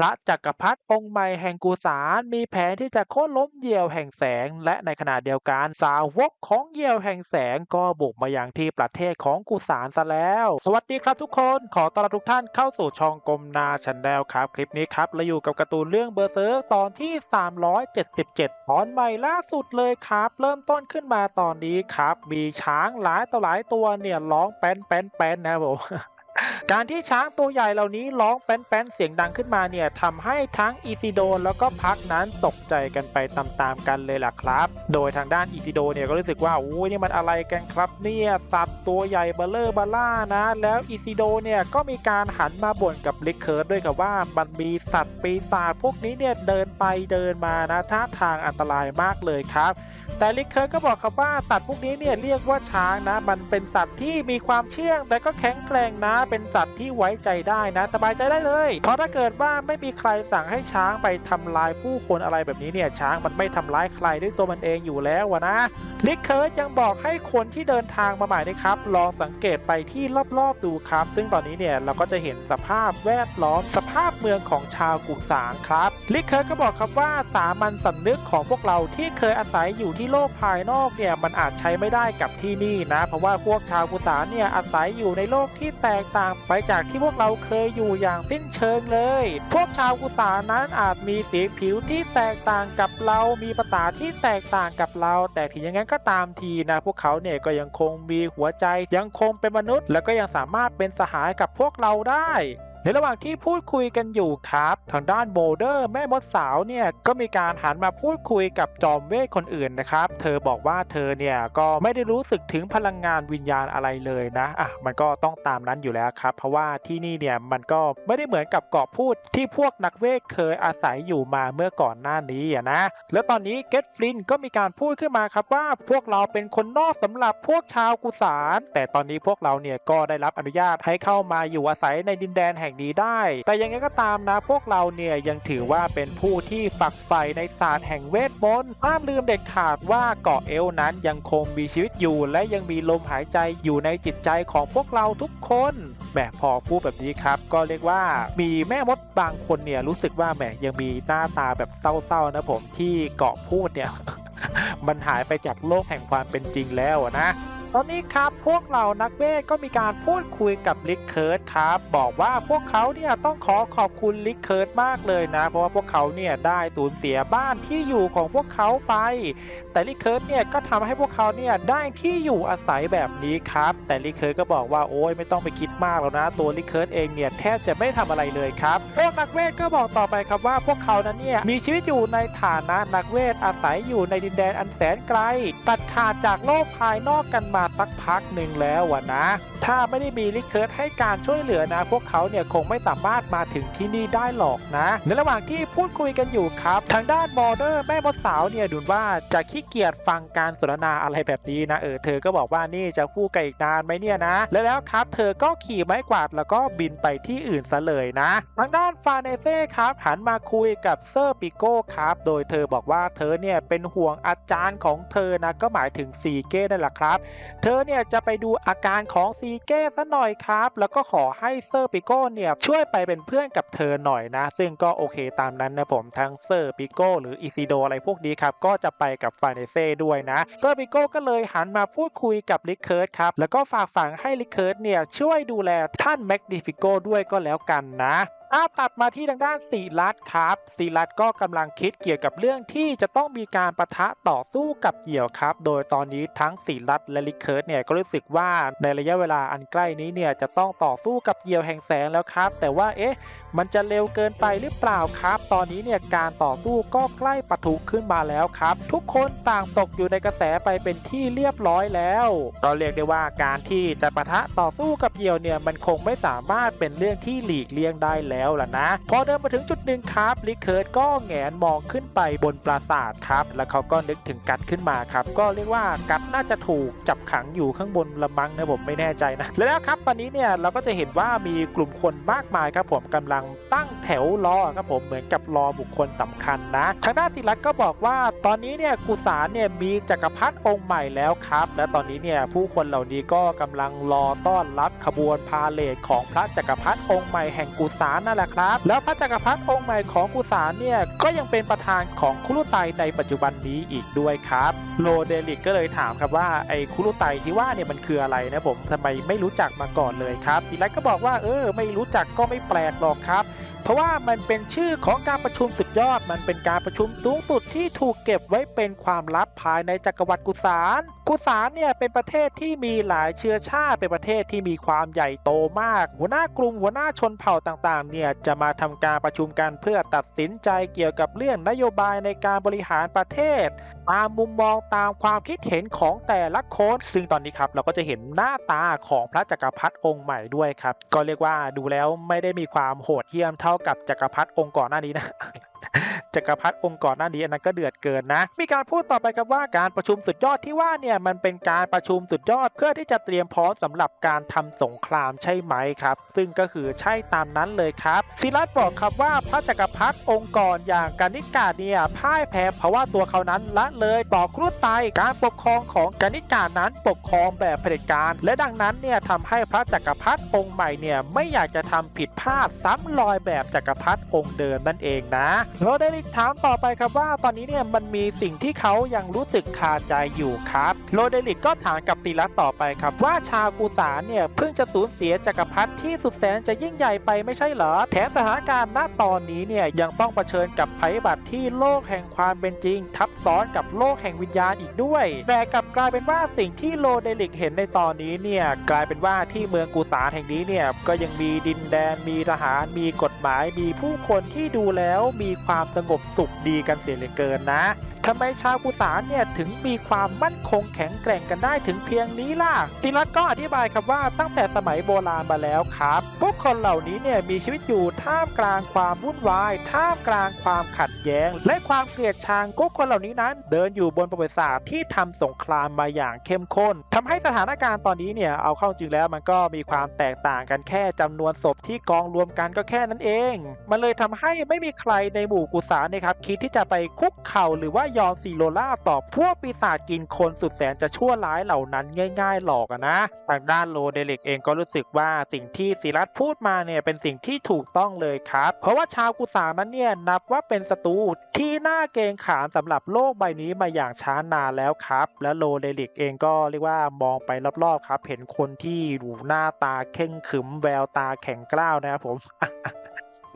พระจักรพรรดิองค์ใหม่แห่งกุสานมีแผนที่จะโค่นล้มเหยี่ยวแห่งแสง และในขณะเดียวกันสาวกของเหยี่ยวแห่งแสงก็บุกมาอย่างที่ประเทศของกุสานซะแล้ว สวัสดีครับทุกคนขอต้อนรับทุกท่านเข้าสู่ช่องกลมนาชันแนลครับ คลิปนี้ครับเราอยู่กับการ์ตูนเรื่องเบอร์เซอร์ตอนที่ 377 ตอนใหม่ล่าสุดเลยครับ เริ่มต้นขึ้นมาตอนนี้ครับ มีช้างหลายต่อหลายตัวเนี่ยร้องแป้นแป้นแป้นนะผม การที่ช้างตัวใหญ่เหล่านี้ร้องแป้นๆเสียงดังขึ้นมาเนี่ยทำให้ทั้งอีซิโดแล้วก็พักนั้นตกใจกันไปตามๆกันเลยล่ะครับ โดยทางด้านอีซิโดเนี่ยก็รู้สึกว่าโอ้ยนี่มันอะไรกันครับเนี่ยสัตว์ตัวใหญ่เบลเลอร์บาล่านะ แล้วอีซิโดเนี่ยก็มีการหันมาบ่นกับลิคเคิร์ดด้วยกับว่ามันมีสัตว์ปีศาจพวกนี้เนี่ยเดินไปเดินมานะท่าทางอันตรายมากเลยครับแต่ลิคเคิร์ดก็บอกครับว่าสัตว์พวกนี้เนี่ยเรียกว่าช้างนะ มันเป็นสัตว์ที่มีความเชื่องแต่ก็แข็งแกร่งนะเป็นสัตว์ที่ไว้ใจได้นะ สบายใจได้เลย เพราะถ้าเกิดว่าไม่มีใครสั่งให้ช้างไปทำลายผู้คนอะไรแบบนี้เนี่ยช้างมันไม่ทำร้ายใครด้วยตัวมันเองอยู่แล้ววะนะลิคเคิร์ดยังบอกให้คนที่เดินทางมาใหม่นะครับ ลองสังเกตไปที่รอบๆดูครับ ซึ่งตอนนี้เนี่ยเราก็จะเห็นสภาพแวดล้อมสภาพเมืองของชาวกุสานครับลิคเคิร์ดก็บอกครับว่าสามัญสำนึกของพวกเราที่เคยอาศัยอยู่ที่โลกภายนอกเนี่ยมันอาจใช้ไม่ได้กับที่นี่นะ เพราะว่าพวกชาวกุสานเนี่ยอาศัยอยู่ในโลกที่แตกต่างไปจากที่พวกเราเคยอยู่อย่างสิ้นเชิงเลย พวกชาวกุสานนั้นอาจมีสีผิวที่แตกต่างกับเรา มีภาษาที่แตกต่างกับเรา แต่ถึงอย่างนั้นก็ตามทีนะ พวกเขาเนี่ยก็ยังคงมีหัวใจ ยังคงเป็นมนุษย์ แล้วก็ยังสามารถเป็นสหายกับพวกเราได้ ในระหว่างที่พูดคุยกันอยู่ครับ ทางด้านโบเดอร์ แม่มดสาวเนี่ยก็มีการหันมาพูดคุยกับจอมเวทคนอื่นนะครับ เธอบอกว่าเธอเนี่ยก็ไม่ได้รู้สึกถึงพลังงานวิญญาณอะไรเลยนะอะมันก็ต้องตามนั้นอยู่แล้วครับ เพราะว่าที่นี่เนี่ยมันก็ไม่ได้เหมือนกับเกาะพูดที่พวกนักเวทเคยอาศัยอยู่มาเมื่อก่อนหน้านี้อะนะ แล้วตอนนี้เกตฟลินก็มีการพูดขึ้นมาครับว่าพวกเราเป็นคนนอกสำหรับพวกชาวกุสานแต่ตอนนี้พวกเราเนี่ยก็ได้รับอนุญาตให้เข้ามาอยู่อาศัยในดินแดนแห่งนี้ได้ แต่ยังไงก็ตามนะพวกเราเนี่ยยังถือว่าเป็นผู้ที่ฝักใฝ่ในศาสตร์แห่งเวทมนต์ห้ามลืมเด็ดขาดว่าเกาะเอลนั้นยังคงมีชีวิตอยู่ และยังมีลมหายใจอยู่ในจิตใจของพวกเราทุกคนแหมพอพูดแบบนี้ครับก็เรียกว่ามีแม่มดบางคนเนี่ยรู้สึกว่าแหมยังมีหน้าตาแบบเศร้าๆนะผมที่เกาะพูดเนี่ยมันหายไปจากโลกแห่งความเป็นจริงแล้วนะ ตอนนี้ครับพวกเรานักเวทก็มีการพูดคุยกับลิคเคิร์ดครับ บอกว่าพวกเขาเนี่ยต้องขอขอบคุณลิคเคิร์ดมากเลยนะ เพราะว่าพวกเขาเนี่ยได้สูญเสียบ้านที่อยู่ของพวกเขาไป แต่ลิคเคิร์ดเนี่ยก็ทำให้พวกเขาเนี่ยได้ที่อยู่อาศัยแบบนี้ครับ แต่ลิคเคิร์ดก็บอกว่าโอ้ยไม่ต้องไปคิดมากแล้วนะ ตัวลิคเคิร์ดเองเนี่ยแทบจะไม่ทำอะไรเลยครับพวกนักเวทก็บอกต่อไปครับว่าพวกเขานั้นเนี่ยมีชีวิตอยู่ในฐานะนักเวทอาศัยอยู่ในดินแดนอันแสนไกล ตัดขาดจากโลกภายนอกกันมาสักพักหนึ่งแล้ววะนะ ถ้าไม่ได้มีลิเคิร์ดให้การช่วยเหลือนะ พวกเขาเนี่ยคงไม่สามารถมาถึงที่นี่ได้หรอกนะ ในระหว่างที่พูดคุยกันอยู่ครับ ทางด้านบอเดอร์แม่มดสาวเนี่ยดูว่าจะขี้เกียจฟังการสนทนาอะไรแบบนี้นะเออเธอก็บอกว่านี่จะคู่กันอีกนานไหมเนี่ยนะ แล้วแล้วครับ เธอก็ขี่ไม้กวาดแล้วก็บินไปที่อื่นซะเลยนะ ทางด้านฟาเนเซ่ครับหันมาคุยกับเซอร์ปิโก้ครับ โดยเธอบอกว่าเธอเนี่ยเป็นห่วงอาจารย์ของเธอนะก็หมายถึงซีเก้นั่นแหละครับเธอเนี่ยจะไปดูอาการของซีเก้ซะหน่อยครับ แล้วก็ขอให้เซอร์ปิโก้เนี่ยช่วยไปเป็นเพื่อนกับเธอหน่อยนะ ซึ่งก็โอเคตามนั้นนะผมทั้งเซอร์ปิโก้หรืออิซิโดอะไรพวกนี้ครับก็จะไปกับฟาเนเซ่ด้วยนะเซอร์ปิโก้ก็เลยหันมาพูดคุยกับลิคเคิร์ดครับแล้วก็ฝากฝังให้ลิคเคิร์ดเนี่ยช่วยดูแลท่านแม็กนิฟิโก้ด้วยก็แล้วกันนะอาตัดมาที่ทางด้านสีรัตครับสีรัตก็กำลังคิดเกี่ยวกับเรื่องที่จะต้องมีการประทะต่อสู้กับเหยี่ยวครับ โดยตอนนี้ทั้งสีรัตและลิเคิร์ดเนี่ยก็รู้สึกว่าในระยะเวลาอันใกล้นี้เนี่ยจะต้องต่อสู้กับเหยี่ยวแห่งแสงแล้วครับ แต่ว่าเอ๊ะ มันจะเร็วเกินไปหรือเปล่าครับ ตอนนี้เนี่ยการต่อสู้ก็ใกล้ปะทุขึ้นมาแล้วครับ ทุกคนต่างตกอยู่ในกระแสไปเป็นที่เรียบร้อยแล้วเราเรียกได้ว่าการที่จะปะทะต่อสู้กับเหยี่ยวเนี่ยมันคงไม่สามารถเป็นเรื่องที่หลีกเลี่ยงได้แล้วล่ะนะ พอเดินมาถึงจุดหนึ่งครับลิเคิร์ดก็แงนมองขึ้นไปบนปราสาทครับ แล้วเขาก็นึกถึงกัดขึ้นมาครับ ก็เรียกว่ากัดน่าจะถูกจับขังอยู่ข้างบนละมังนะผมไม่แน่ใจนะแล้วครับตอนนี้เนี่ยเราก็จะเห็นว่ามีกลุ่มคนมากมายครับผมกำลังตั้งแถวรอครับผมเหมือนกับรอบุคคลสำคัญนะทางด้านศิลัตก็บอกว่าตอนนี้เนี่ยกุสานเนี่ยมีจักรพรรดิองค์ใหม่แล้วครับ และตอนนี้เนี่ยผู้คนเหล่านี้ก็กำลังรอต้อนรับขบวนพาเลทของพระจักรพรรดิองค์ใหม่แห่งกุสานนั่นแหละครับ แล้วพระจักรพรรดิองค์ใหม่ของกุสานเนี่ยก็ยังเป็นประธานของคุรุไตในปัจจุบันนี้อีกด้วยครับโลเดลิกก็เลยถามครับว่าไอ้คุรุไตที่ว่าเนี่ยมันคืออะไรนะผมทำไมไม่รู้จักมาก่อนเลยครับทีแรกก็บอกว่าเออไม่รู้จักก็ไม่แปลกหรอกครับ เพราะว่ามันเป็นชื่อของการประชุมสุดยอด มันเป็นการประชุมสูงสุดที่ถูกเก็บไว้เป็นความลับภายในจักรวรรดิกุสานกุสานเนี่ยเป็นประเทศที่มีหลายเชื้อชาติเป็นประเทศที่มีความใหญ่โตมาก หัวหน้ากลุ่มหัวหน้าชนเผ่าต่างๆ เนี่ยจะมาทำการประชุมกันเพื่อตัดสินใจเกี่ยวกับเรื่องนโยบายในการบริหารประเทศตามมุมมองตามความคิดเห็นของแต่ละคนซึ่งตอนนี้ครับเราก็จะเห็นหน้าตาของพระจักรพรรดิองค์ใหม่ด้วยครับก็เรียกว่าดูแล้วไม่ได้มีความโหดเหี้ยมเท่ากับจักรพรรดิองค์ก่อนหน้านี้นะ จักรพรรดิองค์ก่อนหน้านี้อันนั้นก็เดือดเกินนะ มีการพูดต่อไปครับว่าการประชุมสุดยอดที่ว่าเนี่ยมันเป็นการประชุมสุดยอดเพื่อที่จะเตรียมพร้อมสำหรับการทำสงครามใช่ไหมครับ ซึ่งก็คือใช่ตามนั้นเลยครับศิลัดบอกครับว่าพระจักรพรรดิองค์ก่อนอย่างกานิกาเนี่ยพ่ายแพ้เพราะว่าตัวเขานั้นละเลยต่อครุฑไตการปกครองของกานิกานั้นปกครองแบบเผด็จการและดังนั้นเนี่ยทำให้พระจักรพรรดิองค์ใหม่เนี่ยไม่อยากจะทำผิดพลาดซ้ำรอยแบบจักรพรรดิองค์เดิมนั่นเองนะเราได้ลิถามต่อไปครับว่าตอนนี้เนี่ยมันมีสิ่งที่เขายังรู้สึกคาใจอยู่ครับ โรเดลิกก็ถามกับตีรัตต่อไปครับ ว่าชาวกูสานเนี่ยเพิ่งจะสูญเสียจักรพรรดิที่สุดแสนจะยิ่งใหญ่ไปไม่ใช่เหรอ แถมสถานการณ์ณตอนนี้เนี่ยยังต้องเผชิญกับภัยบัติที่โลกแห่งความเป็นจริง ทับซ้อนกับโลกแห่งวิญญาณอีกด้วย แต่กลับกลายเป็นว่าสิ่งที่โรเดลิกเห็นในตอนนี้เนี่ยกลายเป็นว่าที่เมืองกูสานแห่งนี้เนี่ยก็ยังมีดินแดนมีทหารมีกฎหมายมีผู้คนที่ดูแล้วมีความสงบสุขดีกันเสียเหลือเกินนะ ทำไมชาวกุสานเนี่ยถึงมีความมั่นคงแข็งแกร่งกันได้ถึงเพียงนี้ล่ะติรัตก็อธิบายครับว่าตั้งแต่สมัยโบราณมาแล้วครับ พวกคนเหล่านี้เนี่ยมีชีวิตอยู่ท่ามกลางความวุ่นวาย ท่ามกลางความขัดแย้ง และความเกลียดชังพวกคนเหล่านี้นั้น เดินอยู่บนประวัติศาสตร์ที่ทำสงครามมาอย่างเข้มข้นทำให้สถานการณ์ตอนนี้เนี่ยเอาเข้าจริงแล้วมันก็มีความแตกต่างกันแค่จำนวนศพที่กองรวมกันก็แค่นั้นเอง มันเลยทำให้ไม่มีใครในหมู่กุสานนะครับคิดที่จะไปคุกเข่าหรือว่ายอมซีโรล่าต่อพวกปีศาจกินคนสุดแสนจะชั่วร้ายเหล่านั้นง่าย ๆ หรอกอะนะทางด้านโลเดเล็กเองก็รู้สึกว่าสิ่งที่ศิรัตพูดมาเนี่ยเป็นสิ่งที่ถูกต้องเลยครับ เพราะว่าชาวกุสานั้นเนี่ยนับว่าเป็นศัตรูที่น่าเกรงขามสำหรับโลกใบนี้มาอย่างช้านานแล้วครับ และโลเดเล็กเองก็เรียกว่ามองไปรอบๆครับ เห็นคนที่ดูหน้าตาเข่งขึมแววตาแข็งกร้าวนะครับผม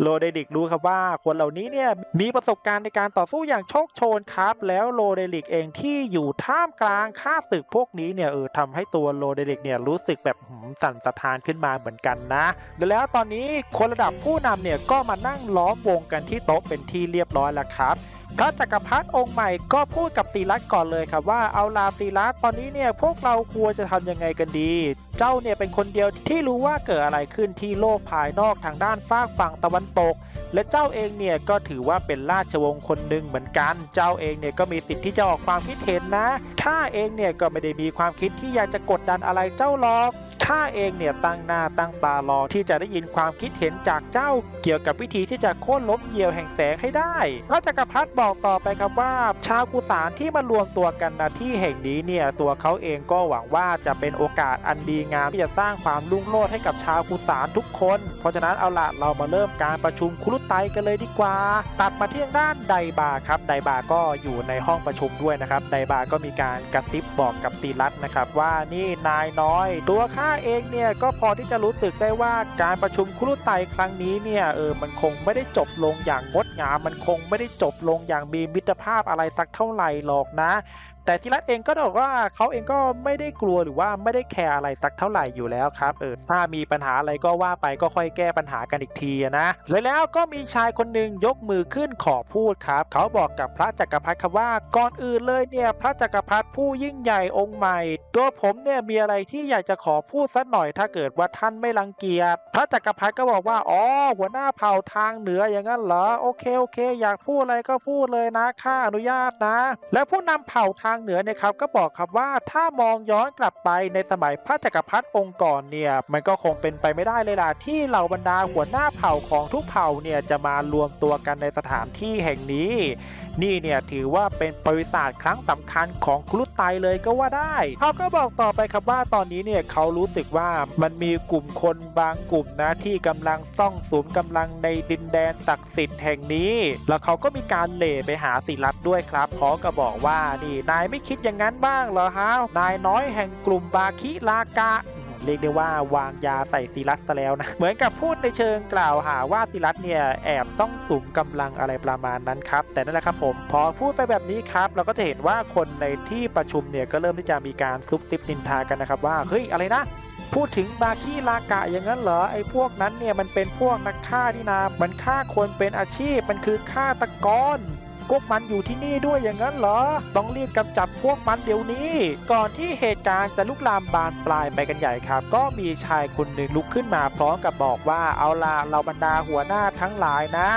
โลเดริกรู้ครับว่าคนเหล่านี้เนี่ยมีประสบการณ์ในการต่อสู้อย่างโชคโชนครับ แล้วโลเดริกเองที่อยู่ท่ามกลางข้าศึกพวกนี้เนี่ยเออทำให้ตัวโลเดริกเนี่ยรู้สึกแบบหืมสั่นสะท้านขึ้นมาเหมือนกันนะแล้วตอนนี้คนระดับผู้นำเนี่ยก็มานั่งล้อมวงกันที่โต๊ะเป็นที่เรียบร้อยแล้วครับ พระจักรพรรดิองค์ใหม่ก็พูดกับตีรัตก่อนเลยครับว่าเอาลาตีรัตตอนนี้เนี่ยพวกเราควรจะทำยังไงกันดี เจ้าเนี่ยเป็นคนเดียวที่รู้ว่าเกิดอะไรขึ้นที่โลกภายนอกทางด้านฟากฝั่งตะวันตก และเจ้าเองเนี่ยก็ถือว่าเป็นราชวงศ์คนหนึ่งเหมือนกัน เจ้าเองเนี่ยก็มีสิทธิ์ที่จะออกความคิดเห็นนะข้าเองเนี่ยก็ไม่ได้มีความคิดที่อยากจะกดดันอะไรเจ้าหรอก ข้าเองเนี่ยตั้งหน้าตั้งตารอที่จะได้ยินความคิดเห็นจากเจ้า เกี่ยวกับวิธีที่จะโค่นล้มเหยี่ยวแห่งแสงให้ได้พระจักรพรรดิบอกต่อไปครับว่า ชาวกุสานที่มารวมตัวกันณที่แห่งนี้เนี่ยตัวเขาเองก็หวังว่าจะเป็นโอกาสอันดีงามที่จะสร้างความรุ่งโรจน์ให้กับชาวกุสานทุกคน เพราะฉะนั้นเอาละเรามาเริ่มการประชุมคุรุไตกันเลยดีกว่า ตัดมาที่ด้านไดบาครับไดบาก็อยู่ในห้องประชุมด้วยนะครับไดบาก็มีการกระซิบบอกกับตีรัตนะครับว่านี่นายน้อย ตัวข้าเองเนี่ยก็พอที่จะรู้สึกได้ว่าการประชุมคุรุไตครั้งนี้เนี่ยเออมันคงไม่ได้จบลงอย่างงดงาม มันคงไม่ได้จบลงอย่างมีมิตรภาพอะไรสักเท่าไหร่หรอกนะแต่ทีรัตเองก็บอกว่าเขาเองก็ไม่ได้กลัวหรือว่าไม่ได้แคร์อะไรสักเท่าไหร่อยู่แล้วครับเออถ้ามีปัญหาอะไรก็ว่าไปก็ค่อยแก้ปัญหากันอีกทีนะและแล้วก็มีชายคนหนึ่งยกมือขึ้นขอพูดครับ เขาบอกกับพระจักรพรรดิครับว่าก่อนอื่นเลยเนี่ยพระจักรพรรดิผู้ยิ่งใหญ่องค์ใหม่ ตัวผมเนี่ยมีอะไรที่อยากจะขอพูดสักหน่อยถ้าเกิดว่าท่านไม่รังเกียจพระจักรพรรดิก็บอกว่าอ๋อหัวหน้าเผ่าทางเหนืออย่างนั้นเหรอโอเคโอเค อยากพูดอะไรก็พูดเลยนะข้าอนุญาตนะ และผู้นำเผ่าทางางเหนือนะครับก็บอกครับว่าถ้ามองย้อนกลับไปในสมัยพระจักรพรรดิองค์ก่อนเนี่ยมันก็คงเป็นไปไม่ได้เลยล่ะที่เหล่าบรรดาหัวหน้าเผ่าของทุกเผ่าเนี่ยจะมารวมตัวกันในสถานที่แห่งนี้นี่เนี่ยถือว่าเป็นประวัติศาสตร์ครั้งสำคัญของครุฑไตเลยก็ว่าได้เขาก็บอกต่อไปครับว่าตอนนี้เนี่ยเขารู้สึกว่ามันมีกลุ่มคนบางกลุ่มนะที่กำลังซ่องสุมกำลังในดินแดนศักดิ์สิทธิ์แห่งนี้ แล้วเขาก็มีการเหล่ไปหาศิลัดด้วยครับพร้อมกับบอกว่านี่นายไม่คิดอย่างนั้นบ้างเหรอฮะนายน้อยแห่งกลุ่มบาคิลากะ เรียกได้ว่าวางยาใส่ศิลัสซะแล้วนะ เหมือนกับพูดในเชิงกล่าวหาว่าศิลัสเนี่ยแอบซ่องสุมกำลังอะไรประมาณนั้นครับ แต่นั่นแหละครับผม พอพูดไปแบบนี้ครับ เราก็จะเห็นว่าคนในที่ประชุมเนี่ยก็เริ่มที่จะมีการซุบซิบนินทากันนะครับว่าเฮ้ยอะไรนะพูดถึงบาคีลากะอย่างนั้นเหรอไอ้พวกนั้นเนี่ยมันเป็นพวกนักฆ่านี่นา มันฆ่าคนเป็นอาชีพมันคือฆาตกร พวกมันอยู่ที่นี่ด้วยอย่างนั้นเหรอ ต้องรีบกำจัดพวกมันเดี๋ยวนี้ ก่อนที่เหตุการณ์จะลุกลามบานปลายไปกันใหญ่ครับ ก็มีชายคนหนึ่งลุกขึ้นมาพร้อมกับบอกว่าเอาล่ะเราบรรดาหัวหน้าทั้งหลายนะ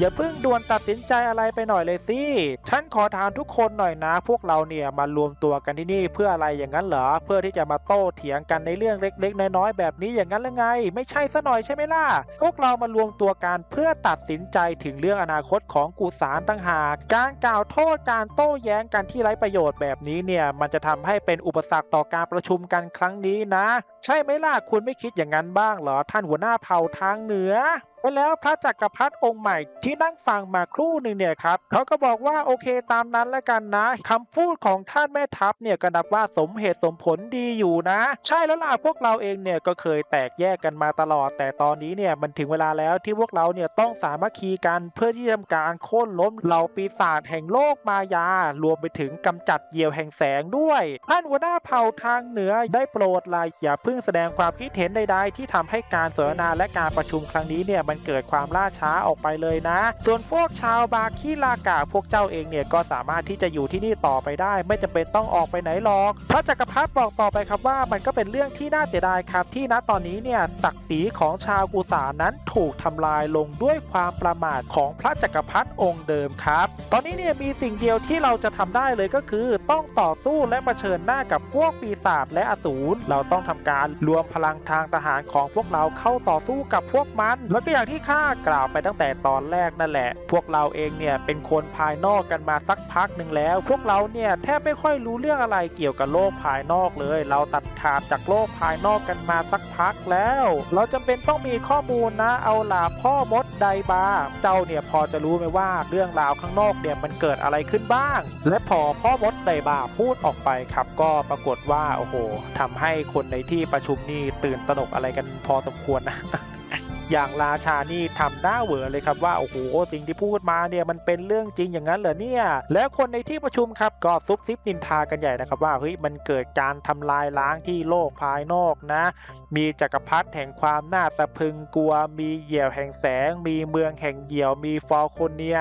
อย่าเพิ่งด่วนตัดสินใจอะไรไปหน่อยเลยสิ ฉันขอถามทุกคนหน่อยนะ พวกเราเนี่ยมารวมตัวกันที่นี่เพื่ออะไรอย่างนั้นเหรอ เพื่อที่จะมาโต้เถียงกันในเรื่องเล็ก ๆ น้อยๆแบบนี้อย่างนั้นหรือไง ไม่ใช่ซะหน่อยใช่ไหมล่ะ พวกเรามารวมตัวกันเพื่อตัดสินใจถึงเรื่องอนาคตของกุสารตั้งหาก การกล่าวโทษการโต้แย้งกันที่ไร้ประโยชน์แบบนี้เนี่ยมันจะทำให้เป็นอุปสรรคต่อการประชุมกันครั้งนี้นะ ใช่ไหมล่ะคุณไม่คิดอย่างนั้นบ้างเหรอ ท่านหัวหน้าเผ่าทางเหนือไปแล้วพระจักรพรรดิองค์ใหม่ที่นั่งฟังมาครู่หนึ่งเนี่ยครับเขาก็บอกว่าโอเคตามนั้นแล้วกันนะคำพูดของท่านแม่ทัพเนี่ยก็นับว่าสมเหตุสมผลดีอยู่นะ ใช่แล้วล่ะพวกเราเองเนี่ยก็เคยแตกแยกกันมาตลอด แต่ตอนนี้เนี่ยมันถึงเวลาแล้วที่พวกเราเนี่ยต้องสามัคคีกันเพื่อที่จะทำการโค่นล้มเหล่าปีศาจแห่งโลกมายา รวมไปถึงกำจัดเหยี่ยวแห่งแสงด้วยท่านหัวหน้าเผ่าทางเหนือได้โปรดลายอย่าเพิ่งแสดงความคิดเห็นใดๆที่ทำให้การสนทนาและการประชุมครั้งนี้เนี่ยมันเกิดความล่าช้าออกไปเลยนะ ส่วนพวกชาวบาคีลากาพวกเจ้าเองเนี่ยก็สามารถที่จะอยู่ที่นี่ต่อไปได้ ไม่จำเป็นต้องออกไปไหนหรอกพระจักรพรรดิบอกต่อไปครับว่ามันก็เป็นเรื่องที่น่าเสียดายครับ ที่ณตอนนี้เนี่ยศักดิ์ศรีของชาวกุสานั้นถูกทำลายลงด้วยความประมาทของพระจักรพรรดิองค์เดิมครับ ตอนนี้เนี่ยมีสิ่งเดียวที่เราจะทำได้เลยก็คือ ต้องต่อสู้และะเผชิญหน้ากับพวกปีศาจและอสูรเราต้องทำการรวมพลังทางทหารของพวกเราเข้าต่อสู้กับพวกมัน แล้วก็อย่าางที่ข้ากล่าวไปตั้งแต่ตอนแรกนั่นแหละ พวกเราเองเนี่ยเป็นคนภายนอกกันมาสักพักหนึ่งแล้ว พวกเราเนี่ยแทบไม่ค่อยรู้เรื่องอะไรเกี่ยวกับโลกภายนอกเลย เราตัดขาดจากโลกภายนอกกันมาสักพักแล้ว เราจำเป็นต้องมีข้อมูลนะ เอาล่ะพ่อมดไดบาเจ้าเนี่ยพอจะรู้ไหมว่าเรื่องราวข้างนอกเนี่ยมันเกิดอะไรขึ้นบ้าง และพอพ่อมดไดบาพูดออกไปครับ ก็ปรากฏว่าโอ้โหทำให้คนในที่ประชุมนี่ตื่นตระหนกอะไรกันพอสมควรนะ อย่างราชานี่ทำหน้าเหวอเลยครับว่าโอ้โหสิ่งที่พูดมาเนี่ยมันเป็นเรื่องจริงอย่างนั้นเหรอเนี่ย แล้วคนในที่ประชุมครับก็ซุบซิบนินทากันใหญ่นะครับว่าเฮ้ยมันเกิดการทำลายล้างที่โลกภายนอกนะ มีจักรพรรดิแห่งความน่าสะพึงกลัว มีเหยี่ยวแห่งแสง มีเมืองแห่งเหยี่ยว มีฟอลโคเนีย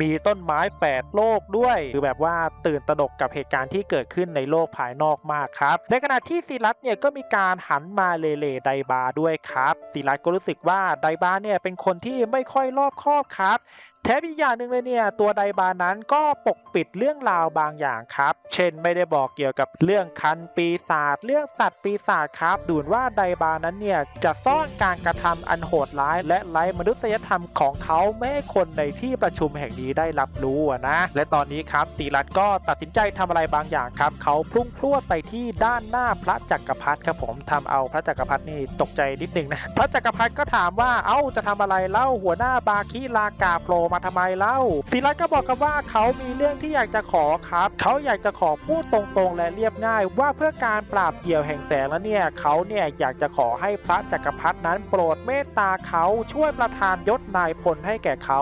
มีต้นไม้แฝดโลกด้วย คือแบบว่าตื่นตระหนกกับเหตุการณ์ที่เกิดขึ้นในโลกภายนอกมากครับ ในขณะที่ศิลัตเนี่ยก็มีการหันมาเลเลไดบาด้วยครับศิลัตก็รู้สึกว่าไดบาเนี่ยเป็นคนที่ไม่ค่อยรอบคอบครับ แถมอีกอย่างหนึ่งเลยเนี่ย ตัวไดบานั้นก็ปกปิดเรื่องราวบางอย่างครับ เช่นไม่ได้บอกเกี่ยวกับเรื่องคันปีศาจเรื่องสัตว์ปีศาจครับ ดูนว่าไดบานั้นเนี่ย จะซ่อนการกระทำอันโหดร้าย และไร้มนุษยธรรมของเขาไม่ให้คนในที่ประชุมแห่งนี้ได้รับรู้นะ และตอนนี้ครับตีรัตก็ตัดสินใจทำอะไรบางอย่างครับ เขาพุ่งพรวดไปที่ด้านหน้าพระจักรพรรดิครับผมทำเอาพระจักรพรรดินี่ตกใจนิดนึงนะพระจักรพรรดิก็ถามว่าเอ้าจะทำอะไรเล่าหัวหน้าบาคิลากาโผล่มาทำไมเล่าศิลัตก็บอกกับว่าเขามีเรื่องที่อยากจะขอครับ เขาอยากจะขอพูดตรงๆและเรียบง่าย ว่าเพื่อการปราบเหี่ยวแห่งแสงแล้วเนี่ยเขาเนี่ยอยากจะขอให้พระจักรพรรดินั้นโปรดเมตตาเขาช่วยประทานยศนายพลให้แก่เขา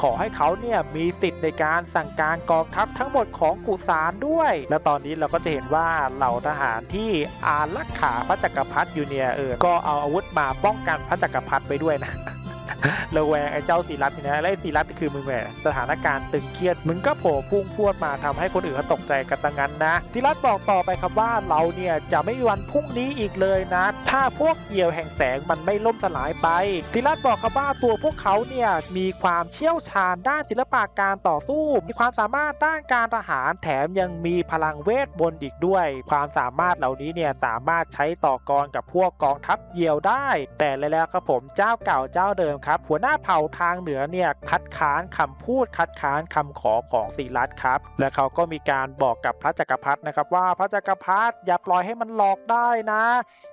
ขอให้เขาเนี่ยมีสิทธิ์ในการสั่งการกองทัพทั้งหมดของกุสานด้วย และตอนนี้เราก็จะเห็นว่าเหล่าทหารที่อารักขาพระจักรพรรดิอยู่เนี่ยเออก็เอาอาวุธมาป้องกันพระจักรพรรดิไปด้วยนะ ระแวงไอ้เจ้าสีรัตนี่นะและไอ้สีรัตคือมึงแหมสถานการณ์ตึงเครียด มึงก็โผล่พุ่งพวดมาทำให้คนอื่นเขาตกใจกันซะงั้นนะสีรัตบอกต่อไปครับว่าเราเนี่ยจะไม่มีวันพรุ่งนี้อีกเลยนะ ถ้าพวกเหยี่ยวแห่งแสงมันไม่ล่มสลายไปสีรัตบอกครับว่าตัวพวกเขาเนี่ยมีความเชี่ยวชาญด้านศิลปะการต่อสู้ มีความสามารถด้านการทหารแถมยังมีพลังเวทมนต์อีกด้วย ความสามารถเหล่านี้เนี่ยสามารถใช้ต่อกรกับพวกกองทัพเหยี่ยวได้ แต่แล้วครับผมเจ้าเก่าเจ้าเดิมครับครับหัวหน้าเผ่าทางเหนือเนี่ยคัดค้านคำพูดคัดค้านคำขอของศิรัตครับ และเขาก็มีการบอกกับพระจักรพรรดินะครับว่าพระจักรพรรดิอย่าปล่อยให้มันหลอกได้นะ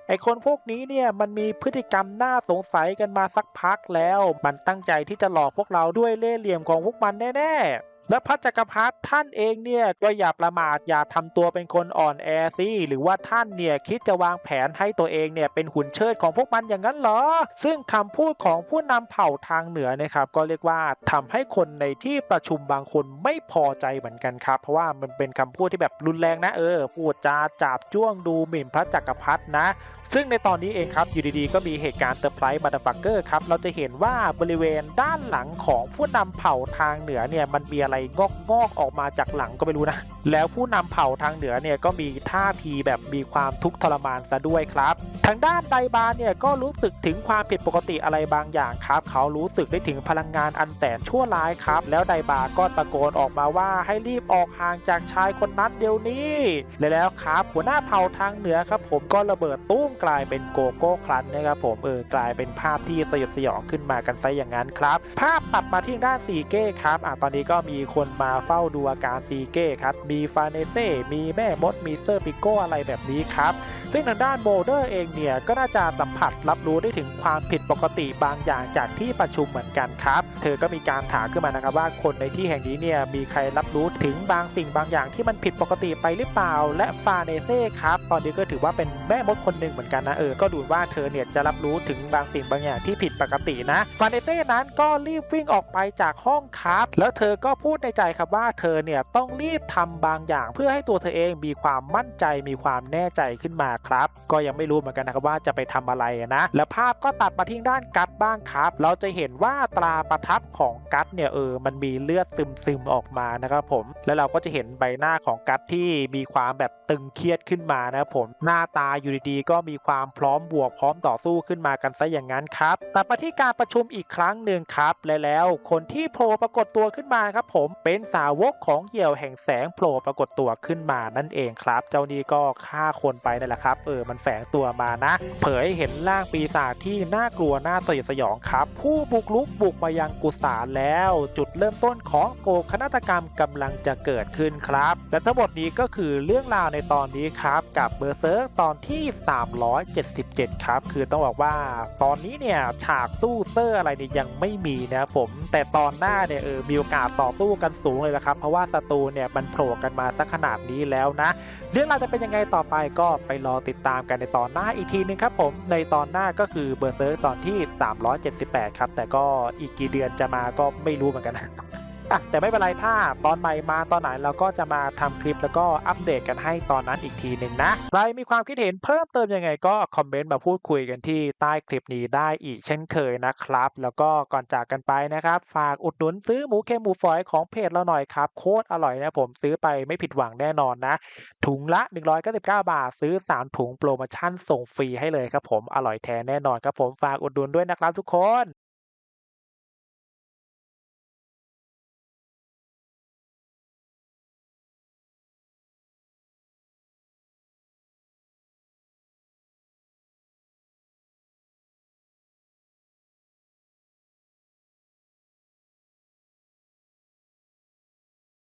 ไอคนพวกนี้เนี่ยมันมีพฤติกรรมน่าสงสัยกันมาสักพักแล้ว มันตั้งใจที่จะหลอกพวกเราด้วยเล่ห์เหลี่ยมของพวกมันแน่ๆ และพระจักรพรรดิท่านเองเนี่ยก็อย่าประมาทอย่าทำตัวเป็นคนอ่อนแอสิหรือว่าท่านเนี่ยคิดจะวางแผนให้ตัวเองเนี่ยเป็นหุ่นเชิดของพวกมันอย่างนั้นเหรอ ซึ่งคำพูดของผู้นำเผ่าทางเหนือนะครับก็เรียกว่าทำให้คนในที่ประชุมบางคนไม่พอใจเหมือนกันครับ เพราะว่ามันเป็นคำพูดที่แบบรุนแรงนะเออพูดจาจับจ้วงดูหมิ่นพระจักรพรรดินะ ซึ่งในตอนนี้เองครับอยู่ดีๆก็มีเหตุการณ์เซอร์ไพรส์มาดฟักเกอร์ครับเราจะเห็นว่าบริเวณด้านหลังของผู้นำเผ่าทางเหนือเนี่ยมันมียอะไรงอกงอกออกมาจากหลังก็ไม่รู้นะ แล้วผู้นำเผ่าทางเหนือเนี่ยก็มีท่าทีแบบมีความทุกข์ทรมานซะด้วยครับ ทางด้านไดบาร์เนี่ยก็รู้สึกถึงความผิดปกติอะไรบางอย่างครับ เขารู้สึกได้ถึงพลังงานอันแสนชั่วร้ายครับ แล้วไดบาร์ก็ตะโกนออกมาว่าให้รีบออกห่างจากชายคนนั้นเดี๋ยวนี้และแล้วครับ หัวหน้าเผ่าทางเหนือครับ ผมก็ระเบิดตุ้มกลายเป็นโกโก้คลันนะครับผมเออกลายเป็นภาพที่สยดสยองขึ้นมากันซะอย่างนั้นครับ ภาพตัดมาที่ด้านซีเก้ครับอะตอนนี้ก็มีคนมาเฝ้าดูอาการซีเก้ครับ มีฟาเนเซ่ มีแม่มด มีเซอร์ปิโก้อะไรแบบนี้ครับ ซึ่งทางด้านโบเดอร์เองเนี่ยก็น่าจะสัมผัสรับรู้ได้ถึงความผิดปกติบางอย่างจากที่ประชุมเหมือนกันครับ เธอก็มีการถามขึ้นมานะครับว่าคนในที่แห่งนี้เนี่ยมีใครรับรู้ถึงบางสิ่งบางอย่างที่มันผิดปกติไปหรือเปล่า และฟาเนเซ่ครับตอนนี้ก็ถือว่าเป็นแม่มดคนหนึ่งเหมือนกันนะเออก็ดูว่าเธอเนี่ยจะรับรู้ถึงบางสิ่งบางอย่างที่ผิดปกตินะฟาเนเซ่นั้นก็รีบวิ่งออกไปจากห้องครับ แล้วเธอก็พูดในใจครับว่าเธอเนี่ยต้องรีบทำบางอย่างเพื่อให้ตัวเธอเองมีความมั่นใจมีความแน่ใจขึ้นมาครับ ก็ยังไม่รู้เหมือนกันนะครับว่าจะไปทำอะไรนะ แล้วภาพก็ตัดมาที่ด้านกัดบ้างครับ เราจะเห็นว่าตราประทับของกัดเนี่ยเออมันมีเลือดซึมๆออกมานะครับผม แล้วเราก็จะเห็นใบหน้าของกัดที่มีความแบบตึงเครียดขึ้นมานะครับผม หน้าตาอยู่ดีๆก็มีความพร้อมบวกพร้อมต่อสู้ขึ้นมากันซะอย่างนั้นครับตัดมาที่การประชุมอีกครั้งหนึ่งครับและแล้วคนที่โผล่ปรากฏตัวขึ้นมาครับผมเป็นสาวกของเหยี่ยวแห่งแสงโผล่ปรากฏตัวขึ้นมานั่นเองครับ เจ้านี้ก็ฆ่าคนไปนั่นแหละครับับเออมันแฝงตัวมานะ เผยเห็นร่างปีศาจที่น่ากลัวน่าสยดสยองครับ ผู้บุกลุกบุกมายังกุศลแล้ว จุดเริ่มต้นของโกคณาตกรรมกำลังจะเกิดขึ้นครับ และทั้งหมดนี้ก็คือเรื่องราวในตอนนี้ครับ กับเบอร์เซิร์กตอนที่ 377 ครับ คือต้องบอกว่า ตอนนี้เนี่ยฉากสู้ เซอร์อะไรเนี่ยยังไม่มีนะครับผม แต่ตอนหน้าเนี่ยเออมีโอกาสต่อสู้กันสูงเลยละครับ เพราะว่าศัตรูเนี่ยมันโผล่กันมาสักขนาดนี้แล้วนะ เรื่องราวจะเป็นยังไงต่อไปก็ไปรอติดตามกันในตอนหน้าอีกทีนึงครับผม ในตอนหน้าก็คือเบอร์เซอร์ตอนที่ 378 ครับ แต่ก็อีกกี่เดือนจะมาก็ไม่รู้เหมือนกันนะ อะแต่ไม่เป็นไรถ้าตอนใหม่มาตอนไหนเราก็จะมาทำคลิปแล้วก็อัปเดตกันให้ตอนนั้นอีกทีหนึ่งนะใครมีความคิดเห็นเพิ่มเติมยังไงก็คอมเมนต์มาพูดคุยกันที่ใต้คลิปนี้ได้อีกเช่นเคยนะครับ แล้วก็ก่อนจากกันไปนะครับ ฝากอุดหนุนซื้อหมูเค็มหมูฝอยของเพจเราหน่อยครับโคตรอร่อยนะผมซื้อไปไม่ผิดหวังแน่นอนนะ ถุงละ 199 บาท ซื้อ 3 ถุงโปรโมชั่นส่งฟรีให้เลยครับผมอร่อยแท้แน่นอนครับผมฝากอุดหนุนด้วยนะครับทุกคน